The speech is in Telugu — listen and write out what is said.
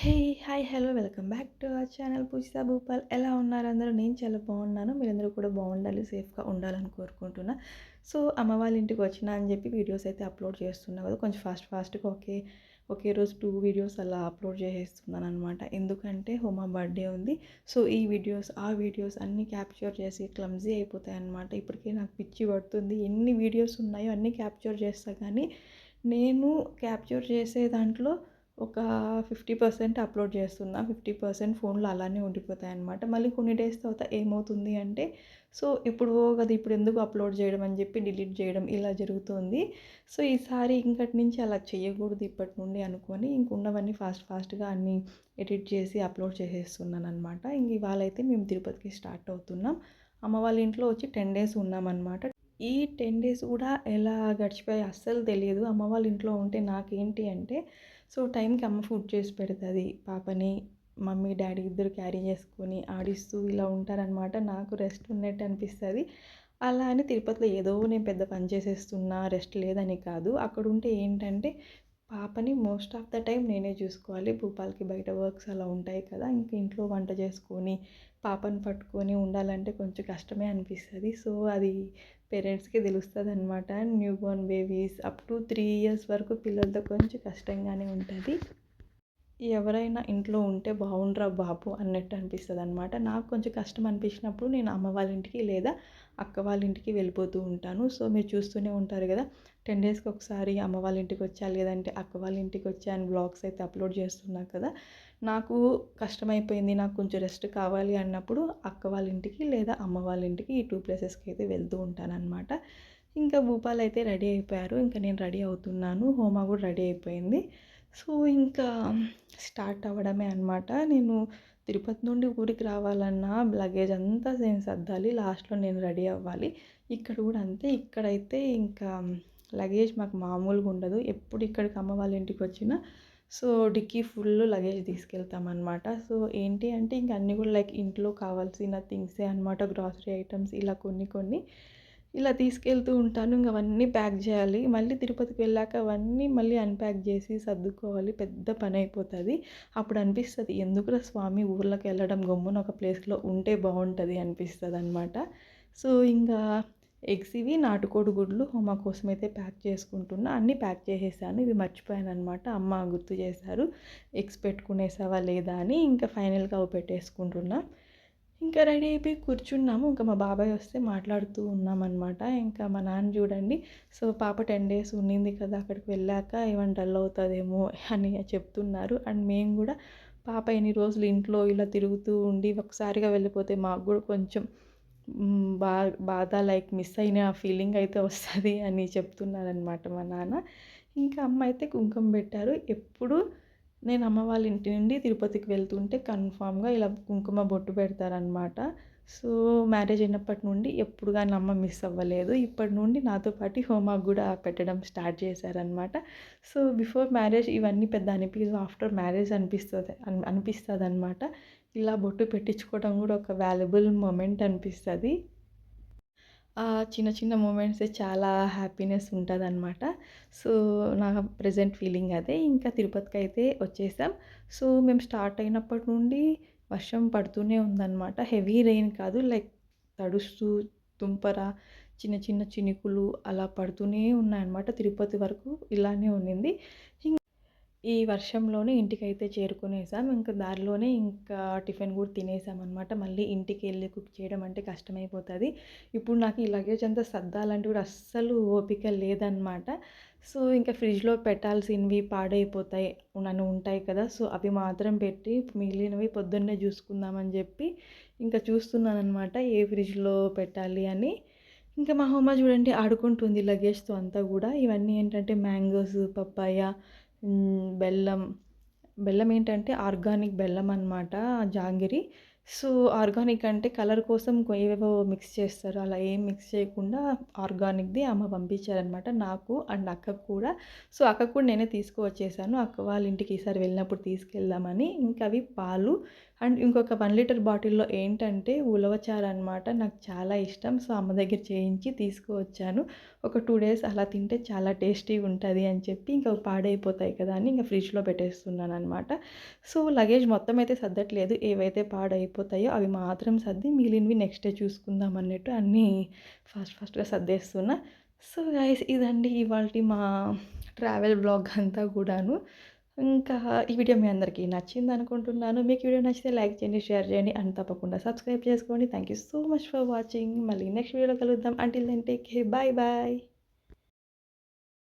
Hey hi hello welcome back to our channel Poojitha Bhupal. ఎలా ఉన్నారు అందరూ? నేను చాలా బాగున్నాను. మీరందరూ కూడా బాగుండాలి సేఫ్గా ఉండాలని కోరుకుంటున్నా. సో అమ్మ వాళ్ళ ఇంటికి వచ్చిన అని చెప్పి వీడియోస్ అయితే అప్లోడ్ చేస్తున్నా కదా కొంచెం ఫాస్ట్ ఫాస్ట్గా ఒకే ఒకే రోజు టూ వీడియోస్ అలా అప్లోడ్ చేసేస్తున్నాను అనమాట ఎందుకంటే హోమా బర్త్డే ఉంది. సో ఈ వీడియోస్ ఆ వీడియోస్ అన్నీ క్యాప్చర్ చేసి క్లమ్జీ అయిపోతాయి అనమాట ఇప్పటికే నాకు పిచ్చి పడుతుంది. ఎన్ని వీడియోస్ ఉన్నాయో అన్నీ క్యాప్చర్ చేస్తా కానీ నేను క్యాప్చర్ చేసే దాంట్లో ఒక ఫిఫ్టీ పర్సెంట్ అప్లోడ్ చేస్తున్నా ఫిఫ్టీ పర్సెంట్ ఫోన్లో అలానే ఉండిపోతాయి అనమాట మళ్ళీ కొన్ని డేస్ తర్వాత ఏమవుతుంది అంటే సో ఇప్పుడు కదా ఇప్పుడు ఎందుకు అప్లోడ్ చేయడం అని చెప్పి డిలీట్ చేయడం ఇలా జరుగుతుంది. సో ఈసారి ఇంకటి నుంచి అలా చేయకూడదు ఇప్పటి నుండి అనుకొని ఇంకున్నవన్నీ ఫాస్ట్ ఫాస్ట్గా అన్నీ ఎడిట్ చేసి అప్లోడ్ చేసేస్తున్నాను అనమాట ఇంక ఇవాళ అయితే మేము తిరుపతికి స్టార్ట్ అవుతున్నాం. అమ్మ వాళ్ళ ఇంట్లో వచ్చి టెన్ డేస్ ఉన్నామన్నమాట. ఈ టెన్ డేస్ కూడా ఎలా గడిచిపోయాయి అస్సలు తెలియదు. అమ్మ వాళ్ళ ఇంట్లో ఉంటే నాకేంటి అంటే సో టైంకి అమ్మ ఫుడ్ చేసి పెడుతుంది. పాపని మమ్మీ డాడీ ఇద్దరు క్యారీ చేసుకొని ఆడిస్తూ ఇలా ఉంటారనమాట నాకు రెస్ట్ ఉన్నట్టు అనిపిస్తుంది. అలా అని తిరుపతిలో ఏదో నేను పెద్ద పని చేసేస్తున్నా రెస్ట్ లేదని కాదు. అక్కడ ఉంటే ఏంటంటే పాపని మోస్ట్ ఆఫ్ ద టైం నేనే చూసుకోవాలి. భూపాల్కి బయట వర్క్స్ అలా ఉంటాయి కదా ఇంక ఇంట్లో వంట చేసుకొని పాపను పట్టుకొని ఉండాలంటే కొంచెం కష్టమే అనిపిస్తుంది. సో అది పేరెంట్స్కి తెలుస్తుంది అనమాట new born babies up to three years వరకు పిల్లలతో కొంచెం కష్టంగానే ఉంటుంది. ఎవరైనా ఇంట్లో ఉంటే బాగుండ్రా బాబు అన్నట్టు అనిపిస్తుంది అనమాట నాకు కొంచెం కష్టం అనిపించినప్పుడు నేను అమ్మ వాళ్ళ ఇంటికి లేదా అక్క వాళ్ళ ఇంటికి వెళ్ళిపోతూ ఉంటాను. సో మీరు చూస్తూనే ఉంటారు కదా టెన్ డేస్కి ఒకసారి అమ్మ వాళ్ళ ఇంటికి వచ్చా లేదంటే అక్క వాళ్ళ ఇంటికి వచ్చా అని బ్లాగ్స్ అయితే అప్లోడ్ చేస్తున్నా కదా నాకు కష్టమైపోయింది నాకు కొంచెం రెస్ట్ కావాలి అన్నప్పుడు అక్క వాళ్ళ ఇంటికి లేదా అమ్మ వాళ్ళ ఇంటికి ఈ టూ ప్లేసెస్కి అయితే వెళ్తూ ఉంటానన్నమాట. ఇంకా భూపాల్ అయితే రెడీ అయిపోయారు ఇంకా నేను రెడీ అవుతున్నాను హోమా కూడా రెడీ అయిపోయింది. సో ఇంకా స్టార్ట్ అవ్వడమే అనమాట నేను తిరుపతి నుండి ఊరికి రావాలన్నా లగేజ్ అంతా నేను సర్దాలి లాస్ట్లో నేను రెడీ అవ్వాలి. ఇక్కడ కూడా అంతే ఇక్కడైతే ఇంకా లగేజ్ మాకు మామూలుగా ఉండదు. ఎప్పుడు ఇక్కడికి అమ్మ వాళ్ళ ఇంటికి వచ్చినా సో డిక్కీ ఫుల్ లగేజ్ తీసుకెళ్తామన్నమాట. సో ఏంటి అంటే ఇంక అన్నీ కూడా లైక్ ఇంట్లో కావాల్సిన థింగ్సే అనమాట గ్రాసరీ ఐటమ్స్ ఇలా కొన్ని కొన్ని. ఇలా తీసుకెళ్తూ ఉంటాను. ఇంక అవన్నీ ప్యాక్ చేయాలి. మళ్ళీ తిరుపతికి వెళ్ళాక అవన్నీ మళ్ళీ అన్ప్యాక్ చేసి సర్దుకోవాలి. పెద్ద పని అయిపోతుంది. అప్పుడు అనిపిస్తుంది ఎందుకురా స్వామి ఊర్లోకి వెళ్ళడం గమ్మున ఒక ప్లేస్లో ఉంటే బాగుంటుంది అనిపిస్తుంది అనమాట సో ఇంకా ఎగ్స్ ఇవి నాటుకోడి గుడ్లు మా కోసం అయితే ప్యాక్ చేసుకుంటున్నా. అన్నీ ప్యాక్ చేసేసాను. ఇవి మర్చిపోయాను అనమాట అమ్మ గుర్తు చేశారు. ఎగ్స్ పెట్టుకునేసావా లేదా అని ఇంకా ఫైనల్గా అవి పెట్టేసుకుంటున్నా. ఇంకా రెడీ అయిపోయి కూర్చున్నాము. ఇంకా మా బాబాయ్ వస్తే మాట్లాడుతూ ఉన్నామన్నమాట. ఇంకా మా నాన్న చూడండి సో పాప టెన్ డేస్ ఉండింది కదా అక్కడికి వెళ్ళాక ఏమైనా డల్ అవుతుందేమో అని చెప్తున్నారు. అండ్ మేము కూడా పాప ఎన్ని రోజులు ఇంట్లో ఇలా తిరుగుతూ ఉండి ఒకసారిగా వెళ్ళిపోతే మాకు కూడా కొంచెం బా బాధ లైక్ మిస్ అయిన ఫీలింగ్ అయితే వస్తుంది అని చెప్తున్నారనమాట మా నాన్న. ఇంకా అమ్మ అయితే కుంకుమ పెట్టారు. ఎప్పుడు నేను అమ్మ వాళ్ళ ఇంటి నుండి తిరుపతికి వెళ్తుంటే కన్ఫామ్గా ఇలా కుంకుమ బొట్టు పెడతారనమాట సో మ్యారేజ్ అయినప్పటి నుండి ఎప్పుడు కానీ అమ్మ మిస్ అవ్వలేదు. ఇప్పటి నుండి నాతో పాటు హోంవర్క్ కూడా పెట్టడం స్టార్ట్ చేశారనమాట సో బిఫోర్ మ్యారేజ్ ఇవన్నీ పెద్ద అనిపించదు ఆఫ్టర్ మ్యారేజ్ అనిపిస్తుంది అనిపిస్తుంది అనమాట ఇలా బొట్టు పెట్టించుకోవడం కూడా ఒక వాల్యుబుల్ మూమెంట్ అనిపిస్తుంది. చిన్న చిన్న మూమెంట్సే చాలా హ్యాపీనెస్ ఉంటుంది అనమాట సో నా ప్రజెంట్ ఫీలింగ్ అదే. ఇంకా తిరుపతికి అయితే వచ్చేసాం. సో మేము స్టార్ట్ అయినప్పటి నుండి వర్షం పడుతూనే ఉందన్నమాట. హెవీ రెయిన్ కాదు లైక్ తడుస్తూ తుంపర చిన్న చిన్న చినుకులు అలా పడుతూనే ఉన్నాయన్నమాట. తిరుపతి వరకు ఇలానే ఉండింది. ఈ వర్షంలోనే ఇంటికైతే చేరుకునేసాం. ఇంకా దారిలోనే ఇంకా టిఫిన్ కూడా తినేసాం అనమాట మళ్ళీ ఇంటికి వెళ్ళి కుక్ చేయడం అంటే కష్టమైపోతుంది. ఇప్పుడు నాకు ఈ లగేజ్ అంతా సర్దాలంటే కూడా అస్సలు ఓపిక లేదనమాట సో ఇంకా ఫ్రిడ్జ్లో పెట్టాల్సినవి పాడైపోతాయి. నన్ను ఉంటాయి కదా. సో అవి మాత్రం పెట్టి మిగిలినవి పొద్దున్నే చూసుకుందామని చెప్పి ఇంకా చూస్తున్నాను అనమాట ఏ ఫ్రిడ్జ్లో పెట్టాలి అని. ఇంకా మా హోమ చూడండి ఆడుకుంటుంది లగేజ్తో అంతా కూడా. ఇవన్నీ ఏంటంటే మ్యాంగోస్ పప్పాయ బెల్లం. బెల్లం ఏంటంటే ఆర్గానిక్ బెల్లం అనమాట జాంగిరి. సో ఆర్గానిక్ అంటే కలర్ కోసం ఏవేవో మిక్స్ చేస్తారు. అలా ఏం మిక్స్ చేయకుండా ఆర్గానిక్ది అమ్మ పంపించారనమాట నాకు అండ్ అక్కకు కూడా. సో అక్కకు కూడా నేనే తీసుకువచ్చేసాను. అక్క వాళ్ళ ఇంటికి ఈసారి వెళ్ళినప్పుడు తీసుకెళ్దామని. ఇంకా అవి పాలు అండ్ ఇంకొక వన్ లీటర్ బాటిల్లో ఏంటంటే ఉలవచారు అనమాట నాకు చాలా ఇష్టం. సో అమ్మ దగ్గర చేయించి తీసుకువచ్చాను. ఒక టూ డేస్ అలా తింటే చాలా టేస్టీగా ఉంటుంది అని చెప్పి ఇంకా పాడైపోతాయి కదా అని ఇంకా ఫ్రిడ్జ్లో పెట్టేస్తున్నాను అనమాట సో లగేజ్ మొత్తం అయితే సర్దట్లేదు. ఏవైతే పాడైపోతాయో అవి మాత్రం సర్ది మిగిలినవి నెక్స్ట్ డే చూసుకుందాం అన్నట్టు అన్నీ ఫాస్ట్ ఫాస్ట్గా సర్దేస్తున్నా. సో గైస్ ఇదండి ఇవాళ మా ట్రావెల్ బ్లాగ్ అంతా కూడాను. ఇంకా ఈ వీడియో మీ అందరికీ నచ్చింది అనుకుంటున్నాను. మీకు వీడియో నచ్చితే లైక్ చేయండి షేర్ చేయండి అండ్ తప్పకుండా సబ్స్క్రైబ్ చేసుకోండి. Thank you so much for watching మళ్ళీ నెక్స్ట్ వీడియోలో కలుద్దాం. Until then take care bye bye